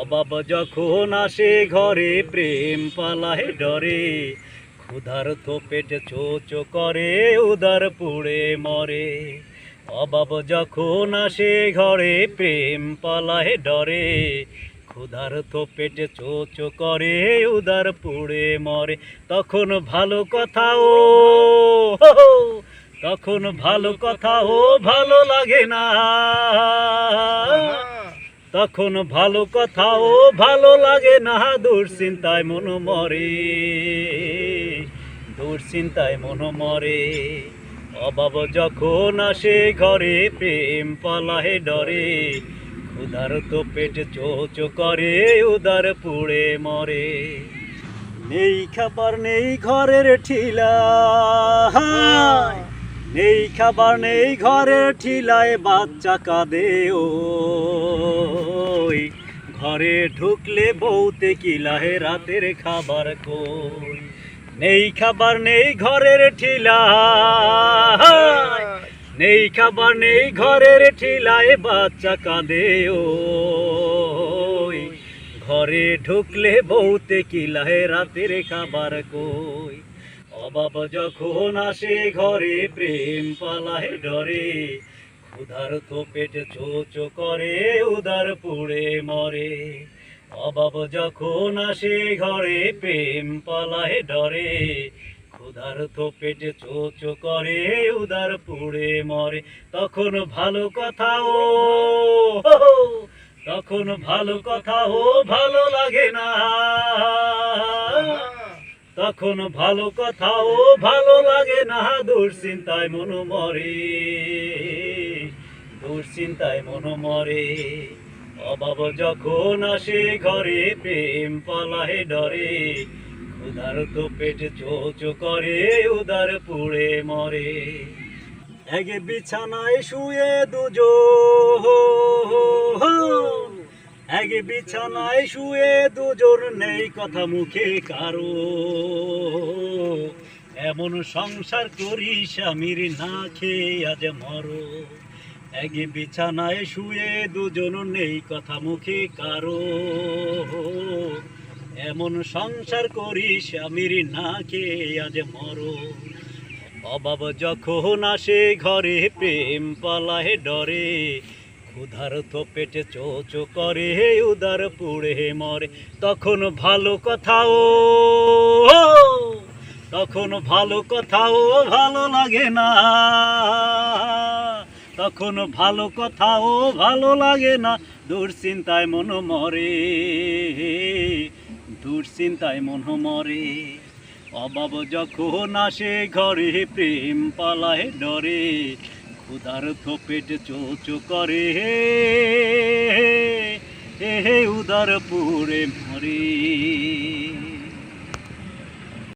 অভাব যখন আসে ঘরে, প্রেম পালায় ডরে। ক্ষুধার তো পেটে চোচ করে, উদার পুড়ে মরে। অভাব যখন আসে ঘরে, প্রেম পালায় ডরে। ক্ষুধার তো পেটে চোচ করে, উদার পুড়ে মরে। তখন ভালো কথা ও তখন ভালো কথা ও, ভালো লাগে না। তখন ভালো কথা ও ভালো লাগে না দুশ্চিন্তায় মন মরে। দুশ্চিন্তায় মন মরে। অভাব যখন আসে ঘরে প্রেম পালাহে ডরে। উদার তো পেট চোচ করে, উদার পুড়ে মরে। নেই খাবার, নেই ঘরের ঠিলা। নেই খাবার, নেই ঘরের ঠিলায় বাচ্চা কাঁদে, ওই ঘরে ঢুকলে বউতে কিলাহে রাতের খাবার কই নেই খাবার, নেই ঘরের ঠিলা নেই খাবার, নেই ঘরের ঠিলায় বাচ্চা কাঁদে, ওই ঘরে ঢুকলে বউতে কিলাহে রাতের খাবার কই অভাব যখন আসে, ঘরে প্রেম পালায় ডরে। ক্ষুধার তো পেট চোচ করে, উদার পুড়ে মরে। অভাব যখন আসে, ঘরে প্রেম পালায় ডরে। ক্ষুধার তো পেটে চোচ করে, উদার পুড়ে মরে। তখন ভালো কথা ও তখন ভালো কথা ও, ভালো লাগে। না তখন ভালো কথাও ভালো লাগে না, দুশ্চিন্তায় মন মরে। দুশ্চিন্তায় মন মরে। অভাব যখন আসে, ঘরে প্রেম পালাহে ডরে। উদার তো পেট চোচ করে, উদার পুড়ে মরে। এগে বিছানায় শুয়ে দুজো এগে বিছানায় শুয়ে দুজন নেই কথা মুখে কারও। এমন সংসার করি স্বামীর না খেয়ে আজ মরো। এগে বিছানায় শুয়ে দুজন নেই কথা মুখে কারও। এমন সংসার করি স্বামীর না খেয়ে আজ মরো। অভাব যখন আসে ঘরে প্রেম পালাহে ডরে। ক্ষুধার তো পেটে চোচ করে, উদার পুড়ে মরে। তখন ভালো কথাও তখন ভালো কথাও ভালো লাগে না। তখন ভালো কথাও ভালো লাগে না। দুশ্চিন্তায় মন মরে, দুশ্চিন্তায় মন মরে। অভাব যখন আসে, ঘরে প্রেম পালায়, ডরে। তো পেট চোচ করে। হে হে উদার পুরে মরে।